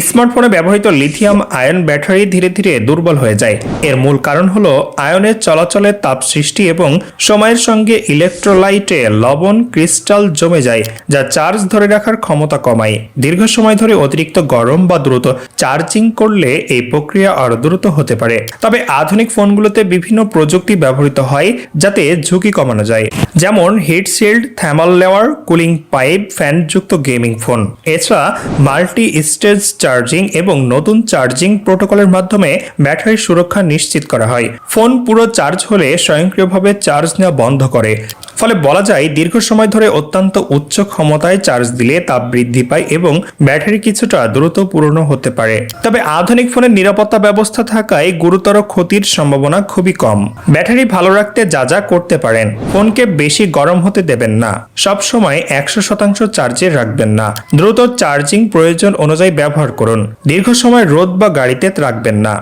স্মার্টফোনে ব্যবহৃত lithium ion battery ধীরে ধীরে দুর্বল হয়ে যায়। এর মূল কারণ হলো আয়নের চলাচলে তাপ সৃষ্টি এবং সময়ের সঙ্গে ইলেকট্রোলাইটে লবণ ক্রিস্টাল জমে যায়, যা চার্জ ধরে রাখার ক্ষমতা কমায়। দীর্ঘ সময় ধরে অতিরিক্ত গরম বা দ্রুত চার্জিং করলে এই প্রক্রিয়া আরও দ্রুত হতে পারে। তবে আধুনিক ফোনগুলোতে বিভিন্ন প্রযুক্তি ব্যবহৃত হয়, যাতে ঝুঁকি কমানো যায়। যেমন heat shield thermal layer, cooling pipe, ফ্যানযুক্ত gaming phone. এছাড়া মাল্টি স্টেজ চার্জিং এবং নতুন চার্জিং প্রোটোকলের মাধ্যমে ব্যাটারির সুরক্ষা নিশ্চিত করা হয়। ফোন পুরো চার্জ হলে স্বয়ংক্রিয়ভাবে চার্জ নেওয়া বন্ধ করে। ফলে বলা যায় দীর্ঘ সময় ধরে অত্যন্ত উচ্চ ক্ষমতায় চার্জ দিলে তাপ বৃদ্ধি পায় এবং ব্যাটারি কিছুটা দ্রুত পুরনো হতে পারে। তবে আধুনিক ফোনের নিরাপত্তা ব্যবস্থা থাকায় গুরুতর ক্ষতির সম্ভাবনা খুবই কম। ব্যাটারি ভালো রাখতে যা যা করতে পারেন, ফোনকে বেশি গরম হতে দেবেন না। সব সময় একশো শতাংশ চার্জে রাখবেন না। দ্রুত চার্জিং প্রয়োজন অনুযায়ী ব্যবহার করুন। দীর্ঘ সময় রোদ বা গাড়িতে রাখবেন না।